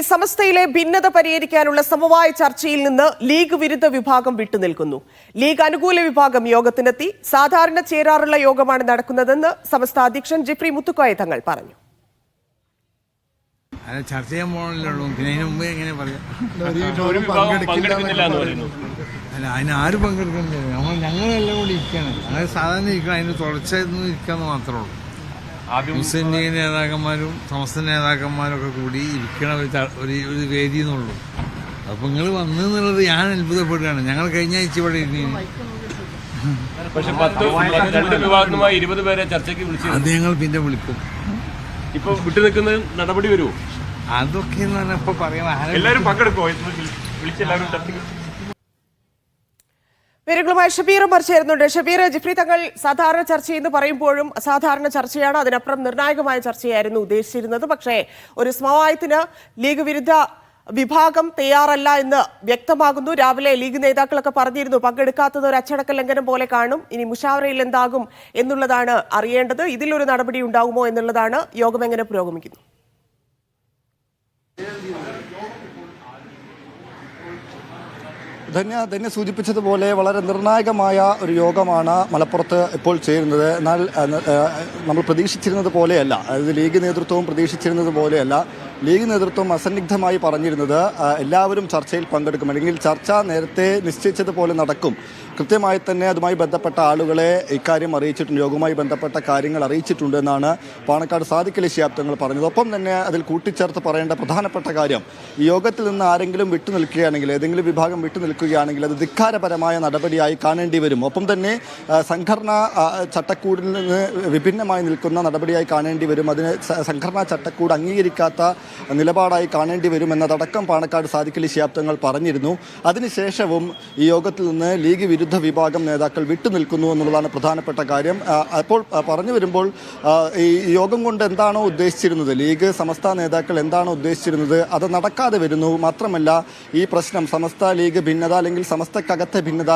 ഇനി സമസ്തയിലെ ഭിന്നത പരിഹരിക്കാനുള്ള സമവായ ചർച്ചയിൽ നിന്ന് ലീഗ് വിരുദ്ധ വിഭാഗം വിട്ടുനിൽക്കുന്നു. ലീഗ് അനുകൂല വിഭാഗം യോഗത്തിനെത്തി. സാധാരണ ചേരാറുള്ള യോഗമാണ് നടക്കുന്നതെന്ന് സമസ്ത അധ്യക്ഷൻ ജിഫ്രി മുത്തുക്കോയ തങ്ങൾ പറഞ്ഞു. ചർച്ച ചെയ്യാൻ പോകണല്ലോ പിന്നെ അതിന് മുമ്പ് എങ്ങനെ പറയാം? ഒരു വിഭാഗം പങ്കെടുക്കുന്നില്ല എന്ന് പറയുന്നു. അല്ല അതിന് ആര് പങ്കെടുക്കുന്നില്ല? നമ്മൾ ഞങ്ങളെല്ലാം കൂടി ഇരിക്കുകയാണ്. അതായത് സാധാരണ ഇരിക്കണം അതിന് തുടർച്ചയായിരുന്നു ഇരിക്കാന്ന് മാത്രമേ ഉള്ളൂ. മുസ്ലിം ലീഗ് നേതാക്കന്മാരും സമസ്ത നേതാക്കന്മാരും ഒക്കെ കൂടി ഇരിക്കണ ഒരു ഒരു വേദി എന്നുള്ളൂ. അപ്പൊ നിങ്ങൾ വന്നു എന്നുള്ളത് ഞാൻ അത്ഭുതപ്പെടുകയാണ്. ഞങ്ങൾ കഴിഞ്ഞ ആഴ്ച ഇവിടെ ഇരുന്നു പക്ഷെ പത്ത് രണ്ട് വിഭാഗങ്ങളുമായി ഇരുപത് പേരെ ചർച്ചയ്ക്ക് വിളിച്ചു അത് ഞങ്ങൾ പിന്നെ വിളിക്കും. ഇപ്പൊ വിട്ടുനിൽക്കുന്ന നടപടി വരുമോ? അതൊക്കെ എന്ന് പറഞ്ഞാൽ ഇപ്പൊ ആരെ- എല്ലാവരും പങ്കെടുക്കുമോ വിളിച്ചെല്ലാവരും ചർച്ചയ്ക്ക് പേരുകളുമായി ഷബീറും ഉമർ ചേരുന്നുണ്ട്. ഷബീർ ജിഫ്രി തങ്ങൾ സാധാരണ ചർച്ച എന്ന് പറയുമ്പോഴും അസാധാരണ ചർച്ചയാണ്. അതിനപ്പുറം നിർണായകമായ ചർച്ചയായിരുന്നു ഉദ്ദേശിച്ചിരുന്നത്. പക്ഷേ ഒരു സമവായത്തിന് ലീഗ് വിരുദ്ധ വിഭാഗം തയ്യാറല്ല എന്ന് വ്യക്തമാകുന്നു. രാവിലെ ലീഗ് നേതാക്കളൊക്കെ പറഞ്ഞിരുന്നു പങ്കെടുക്കാത്തത് ഒരു അച്ചടക്ക ലംഘനം പോലെ കാണും. ഇനി മുഷാവറയിൽ എന്താകും എന്നുള്ളതാണ് അറിയേണ്ടത്. ഇതിലൊരു നടപടി ഉണ്ടാകുമോ എന്നുള്ളതാണ് യോഗം എങ്ങനെ പുരോഗമിക്കുന്നു. ധന്യ ധന്യ സൂചിപ്പിച്ചതുപോലെ വളരെ നിർണായകമായ ഒരു യോഗമാണ് മലപ്പുറത്ത് ഇപ്പോൾ ചേരുന്നത്. എന്നാൽ നമ്മൾ പ്രതീക്ഷിച്ചിരുന്നത് പോലെയല്ല. അതായത് ലീഗ് നേതൃത്വവും പ്രതീക്ഷിച്ചിരുന്നത് പോലെയല്ല. ലീഗ് നേതൃത്വം അസന്നിഗ്ധമായി പറഞ്ഞിരുന്നത് എല്ലാവരും ചർച്ചയിൽ പങ്കെടുക്കും. അല്ലെങ്കിൽ ചർച്ച നേരത്തെ നിശ്ചയിച്ചതുപോലെ നടക്കും. കൃത്യമായി തന്നെ അതുമായി ബന്ധപ്പെട്ട ആളുകളെ ഇക്കാര്യം അറിയിച്ചിട്ടുണ്ട്. യോഗവുമായി ബന്ധപ്പെട്ട കാര്യങ്ങൾ അറിയിച്ചിട്ടുണ്ട് എന്നാണ് പാണക്കാട് സാദിഖലി ശാബ്ദങ്ങൾ പറഞ്ഞത്. ഒപ്പം തന്നെ അതിൽ കൂട്ടിച്ചേർത്ത് പറയേണ്ട പ്രധാനപ്പെട്ട കാര്യം യോഗത്തിൽ നിന്ന് ആരെങ്കിലും വിട്ടു നിൽക്കുകയാണെങ്കിൽ ഏതെങ്കിലും വിഭാഗം വിട്ടു നിൽക്കുകയാണെങ്കിൽ അത് ധിക്കാരപരമായ നടപടിയായി കാണേണ്ടി വരും. ഒപ്പം തന്നെ സംഘടനാ ചട്ടക്കൂടിൽ നിന്ന് വിഭിന്നമായി നിൽക്കുന്ന നടപടിയായി കാണേണ്ടി വരും. അതിന് സംഘടനാ ചട്ടക്കൂട് അംഗീകരിക്കാത്ത നിലപാടായി കാണേണ്ടി വരുമെന്നതടക്കം പാണക്കാട് സാദിഖലി ശാബ്ദങ്ങൾ പറഞ്ഞിരുന്നു. അതിനുശേഷവും ഈ യോഗത്തിൽ നിന്ന് ലീഗ് വിരുദ്ധ വിഭാഗം നേതാക്കൾ വിട്ടുനിൽക്കുന്നു എന്നുള്ളതാണ് പ്രധാനപ്പെട്ട കാര്യം. അപ്പോൾ പറഞ്ഞു വരുമ്പോൾ ഈ യോഗം കൊണ്ട് എന്താണോ ഉദ്ദേശിച്ചിരുന്നത്? ലീഗ് സമസ്ത നേതാക്കൾ എന്താണോ ഉദ്ദേശിച്ചിരുന്നത്? അത് നടക്കാതെ വരുന്നു. മാത്രമല്ല ഈ പ്രശ്നം സമസ്ത ലീഗ് ഭിന്നത അല്ലെങ്കിൽ സമസ്തക്കകത്തെ ഭിന്നത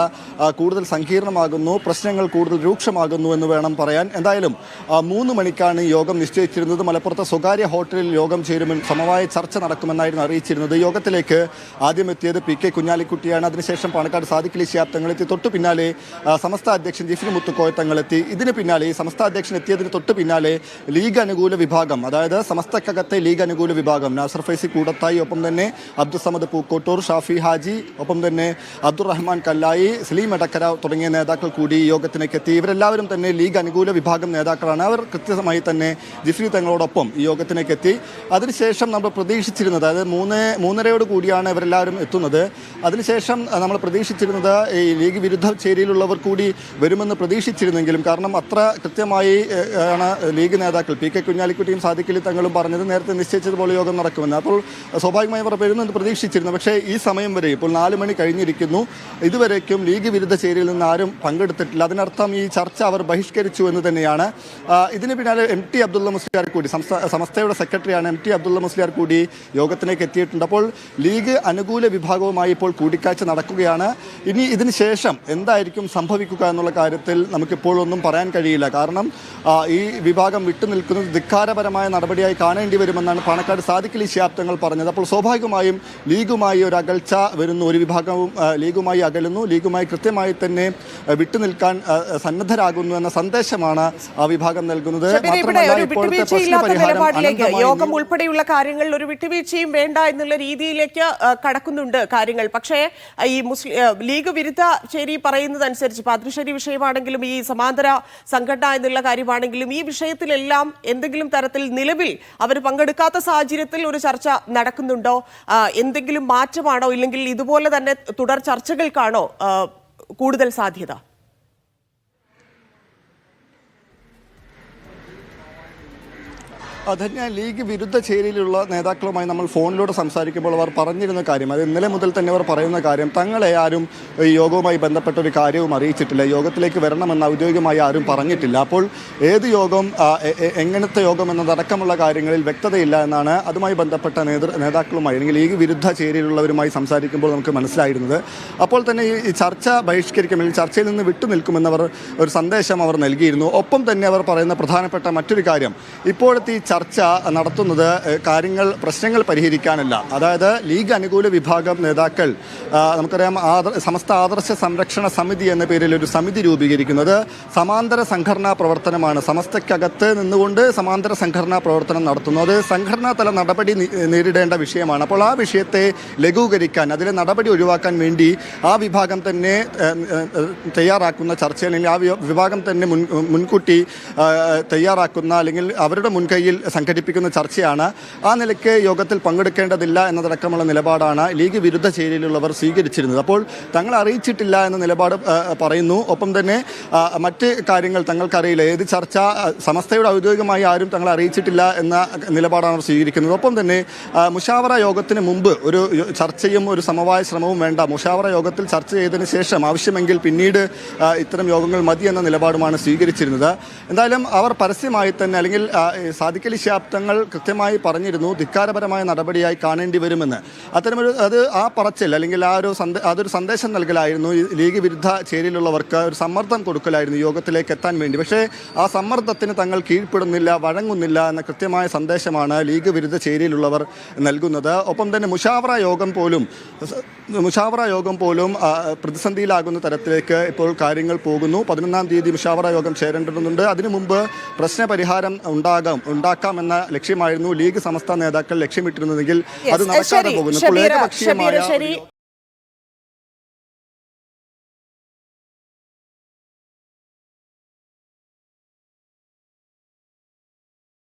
കൂടുതൽ സങ്കീർണമാകുന്നു. പ്രശ്നങ്ങൾ കൂടുതൽ രൂക്ഷമാകുന്നു എന്ന് വേണം പറയാൻ. എന്തായാലും മൂന്ന് മണിക്കാണ് യോഗം നിശ്ചയിച്ചിരുന്നത്. മലപ്പുറത്തെ സ്വകാര്യ ഹോട്ടലിൽ യോഗം ചേരുമെന്ന് സമവായ ചർച്ച നടക്കുമെന്നായിരുന്നു അറിയിച്ചിരുന്നത്. യോഗത്തിലേക്ക് ആദ്യം എത്തിയത് പി കെ കുഞ്ഞാലിക്കുട്ടിയാണ്. അതിനുശേഷം പാണക്കാട് സാദിഖലി ശിഹാബ് തങ്ങളെത്തി തൊട്ടു പിന്നാലെ സമസ്ത അധ്യക്ഷൻ ജിഫിൻ മുത്തുക്കോയ തങ്ങളെത്തി ഇതിന് പിന്നാലെ ഈ സമസ്ത അധ്യക്ഷൻ എത്തിയതിന് തൊട്ടു പിന്നാലെ ലീഗ് അനുകൂല വിഭാഗം അതായത് സമസ്തക്കകത്തെ ലീഗ് അനുകൂല വിഭാഗം നാസർ ഫൈസി കൂടത്തായി ഒപ്പം തന്നെ അബ്ദുസമദ് പൂക്കോട്ടൂർ ഷാഫി ഹാജി ഒപ്പം തന്നെ അബ്ദുറഹ്മാൻ കല്ലായി സലീം എടക്കര തുടങ്ങിയ നേതാക്കൾ കൂടി യോഗത്തിലേക്ക് എത്തി. ഇവരെല്ലാവരും തന്നെ ലീഗ് അനുകൂല വിഭാഗം നേതാക്കളാണ്. അവർ കൃത്യമായി തന്നെ ജിഫ്രി തങ്ങളോടൊപ്പം ഈ യോഗത്തിലേക്ക് എത്തി. അതിനുശേഷം നമ്മൾ പ്രതീക്ഷിച്ചിരുന്നത് അതായത് മൂന്ന് മൂന്നരയോട് കൂടിയാണ് ഇവരെല്ലാവരും എത്തുന്നത്. അതിനുശേഷം നമ്മൾ പ്രതീക്ഷിച്ചിരുന്നത് ഈ ലീഗ് വിരുദ്ധ ചേരിയിലുള്ളവർ കൂടി വരുമെന്ന് പ്രതീക്ഷിച്ചിരുന്നെങ്കിലും കാരണം അത്ര കൃത്യമായി ആണ് ലീഗ് നേതാക്കൾ. പി കെ കുഞ്ഞാലിക്കുട്ടിയും സാദിക്കലി തങ്ങളും പറഞ്ഞത് നേരത്തെ നിശ്ചയിച്ചതുപോലെ യോഗം നടക്കുമെന്ന്. അപ്പോൾ സ്വാഭാവികമായി അവർ വരുമെന്ന് പ്രതീക്ഷിച്ചിരുന്നു. പക്ഷേ ഈ സമയം വരെ ഇപ്പോൾ നാല് മണി കഴിഞ്ഞിരിക്കുന്നു. ഇതുവരേക്കും ലീഗ് വിരുദ്ധ ചേരിയിൽ നിന്ന് ആരും പങ്കെടുത്തിട്ടില്ല. അതിനർത്ഥം ഈ ചർച്ച അവർ ബഹിഷ്കരിച്ചു എന്ന് തന്നെയാണ്. ഇതിന് പിന്നാലെ എം ടി അബ്ദുള്ള മുസ്ലിയാർ കൂടി സംസ്ഥ സംസ്ഥയുടെ സെക്രട്ടറിയാണ് എം ടി അബ്ദുള്ള മുസ്ലിയാർ കൂടി യോഗത്തിലേക്ക് എത്തിയിട്ടുണ്ട്. അപ്പോൾ ലീഗ് അനുകൂല വിഭാഗവുമായി ഇപ്പോൾ കൂടിക്കാഴ്ച നടക്കുകയാണ്. ഇനി ഇതിന് ശേഷം എന്തായിരിക്കും സംഭവിക്കുക എന്നുള്ള കാര്യത്തിൽ നമുക്കിപ്പോഴൊന്നും പറയാൻ കഴിയില്ല. കാരണം ഈ വിഭാഗം വിട്ടുനിൽക്കുന്നത് ധിക്കാരപരമായ നടപടിയായി കാണേണ്ടി വരുമെന്നാണ് പാണക്കാട് സാദിഖലി ശാബ്ദങ്ങൾ പറഞ്ഞത്. അപ്പോൾ സ്വാഭാവികമായും ലീഗുമായി ഒരു അകൽച്ച വരുന്നു. ഒരു വിഭാഗവും ലീഗുമായി അകലുന്നു. ലീഗുമായി കൃത്യമായി തന്നെ വിട്ടുനിൽക്കാൻ സന്നദ്ധരാകുന്നു എന്ന സന്ദേശമാണ് ആ വിഭാഗം നൽകുന്നത്. മാത്രമല്ല ഇപ്പോഴത്തെ പ്രശ്ന പ്രശ്നപരിഹാരം അനന്തമായി യോഗം ഉൾപ്പെടെയുള്ള കാര്യങ്ങളിൽ ഒരു വിട്ടുവീഴ്ചയും വേണ്ട എന്നുള്ള രീതിയിലേക്ക് കടക്കുന്നുണ്ട് കാര്യങ്ങൾ. പക്ഷേ ഈ മുസ്ലിം ലീഗ് വിരുദ്ധ ശരി പറയുന്നതനുസരിച്ച് പാദ്രിശ്ശേരി വിഷയമാണെങ്കിലും ഈ സമാന്തര സംഘടന എന്നുള്ള കാര്യമാണെങ്കിലും ഈ വിഷയത്തിലെല്ലാം എന്തെങ്കിലും തരത്തിൽ നിലവിൽ അവർ പങ്കെടുക്കാത്ത സാഹചര്യത്തിൽ ഒരു ചർച്ച നടക്കുന്നുണ്ടോ? എന്തെങ്കിലും മാറ്റമാണോ? ഇല്ലെങ്കിൽ ഇതുപോലെ തന്നെ തുടർ ചർച്ചകൾക്കാണോ കൂടുതൽ സാധ്യത? അതന്നെ ലീഗ് വിരുദ്ധ ചേരിയിലുള്ള നേതാക്കളുമായി നമ്മൾ ഫോണിലൂടെ സംസാരിക്കുമ്പോൾ അവർ പറഞ്ഞിരുന്ന കാര്യം അത് ഇന്നലെ മുതൽ തന്നെ അവർ പറയുന്ന കാര്യം തങ്ങളെ ആരും ഈ യോഗവുമായി ബന്ധപ്പെട്ട ഒരു കാര്യവും അറിയിച്ചിട്ടില്ല. യോഗത്തിലേക്ക് വരണമെന്ന് ഔദ്യോഗികമായി ആരും പറഞ്ഞിട്ടില്ല. അപ്പോൾ ഏത് യോഗം എങ്ങനത്തെ യോഗം എന്നതടക്കമുള്ള കാര്യങ്ങളിൽ വ്യക്തതയില്ല എന്നാണ് അതുമായി ബന്ധപ്പെട്ട നേതൃ നേതാക്കളുമായി അല്ലെങ്കിൽ ലീഗ് വിരുദ്ധ ചേരിയിലുള്ളവരുമായി സംസാരിക്കുമ്പോൾ നമുക്ക് മനസ്സിലായിരുന്നത്. അപ്പോൾ തന്നെ ഈ ചർച്ച ബഹിഷ്കരിക്കും അല്ലെങ്കിൽ ചർച്ചയിൽ നിന്ന് വിട്ടുനിൽക്കുമെന്നവർ ഒരു സന്ദേശം അവർ നൽകിയിരുന്നു. ഒപ്പം തന്നെ അവർ പറയുന്ന പ്രധാനപ്പെട്ട മറ്റൊരു കാര്യം ഇപ്പോഴത്തെ ഈ ചർച്ച നടത്തുന്നത് കാര്യങ്ങൾ പ്രശ്നങ്ങൾ പരിഹരിക്കാനല്ല. അതായത് ലീഗ് അനുകൂല വിഭാഗം നേതാക്കൾ നമുക്കറിയാം ആദർ സമസ്ത ആദർശ സംരക്ഷണ സമിതി എന്ന പേരിൽ ഒരു സമിതി രൂപീകരിക്കുന്നത് സമാന്തര സംഘടനാ പ്രവർത്തനമാണ്. സമസ്തയ്ക്കകത്ത് നിന്നുകൊണ്ട് സമാന്തര സംഘടനാ പ്രവർത്തനം നടത്തുന്നു. അത് സംഘടനാ തല നടപടി നേരിടേണ്ട വിഷയമാണ്. അപ്പോൾ ആ വിഷയത്തെ ലഘൂകരിക്കാൻ അതിലെ നടപടി ഒഴിവാക്കാൻ വേണ്ടി ആ വിഭാഗം തന്നെ തയ്യാറാക്കുന്ന ചർച്ച അല്ലെങ്കിൽ ആ വിഭാഗം തന്നെ മുൻ മുൻകൂട്ടി തയ്യാറാക്കുന്ന അല്ലെങ്കിൽ അവരുടെ മുൻകൈയിൽ സംഘടിപ്പിക്കുന്ന ചർച്ചയാണ്. ആ നിലയ്ക്ക് യോഗത്തിൽ പങ്കെടുക്കേണ്ടതില്ല എന്നതടക്കമുള്ള നിലപാടാണ് ലീഗ് വിരുദ്ധ ചേരിയിലുള്ളവർ സ്വീകരിച്ചിരുന്നത്. അപ്പോൾ തങ്ങൾ അറിയിച്ചിട്ടില്ല എന്ന നിലപാട് പറയുന്നു. ഒപ്പം തന്നെ മറ്റ് കാര്യങ്ങൾ തങ്ങൾക്കറിയില്ല. ഏത് ചർച്ച സമസ്തയുടെ ഔദ്യോഗികമായി ആരും തങ്ങളെ അറിയിച്ചിട്ടില്ല എന്ന നിലപാടാണ് അവർ സ്വീകരിക്കുന്നത്. ഒപ്പം തന്നെ മുഷാവറ യോഗത്തിന് മുമ്പ് ഒരു ചർച്ചയും ഒരു സമവായ ശ്രമവും വേണ്ട. മുഷാവറ യോഗത്തിൽ ചർച്ച ചെയ്തതിന് ശേഷം ആവശ്യമെങ്കിൽ പിന്നീട് ഇത്തരം യോഗങ്ങൾ മതി എന്ന നിലപാടുമാണ് സ്വീകരിച്ചിരുന്നത്. എന്തായാലും അവർ പരസ്യമായി തന്നെ അല്ലെങ്കിൽ ആ, സാദിഖലി ശാബ്ദങ്ങൾ കൃത്യമായി പറഞ്ഞിരുന്നു. ധിക്കാരപരമായ നടപടിയായി കാണേണ്ടി വരുമെന്ന്. അത്തരമൊരു അത് ആ പറച്ചിൽ അല്ലെങ്കിൽ ആ ഒരു അതൊരു സന്ദേശം നൽകലായിരുന്നു. ലീഗ് വിരുദ്ധ ചേരിയിലുള്ളവർക്ക് ഒരു സമ്മർദ്ദം കൊടുക്കലായിരുന്നു യോഗത്തിലേക്ക് എത്താൻ വേണ്ടി. പക്ഷേ ആ സമ്മർദ്ദത്തിന് തങ്ങൾ കീഴ്പ്പെടുന്നില്ല വഴങ്ങുന്നില്ല എന്ന കൃത്യമായ സന്ദേശമാണ് ലീഗ് വിരുദ്ധ ചേരിയിലുള്ളവർ നൽകുന്നത്. ഒപ്പം തന്നെ മുഷാവറ യോഗം പോലും മുഷാവറ യോഗം പോലും പ്രതിസന്ധിയിലാകുന്ന തരത്തിലേക്ക് ഇപ്പോൾ കാര്യങ്ങൾ പോകുന്നു. പതിനൊന്നാം തീയതി മുഷാവറ യോഗം ചേരേണ്ടതുണ്ട്. അതിനു മുമ്പ് പ്രശ്നപരിഹാരം ഉണ്ടാകാം ഉണ്ടാക്കാമെന്ന ലക്ഷ്യമായിരുന്നു ലീഗ് സംസ്ഥാന നേതാക്കൾ ലക്ഷ്യമിട്ടിരുന്നതെങ്കിൽ അത് നടക്കാതെ പോകുന്നു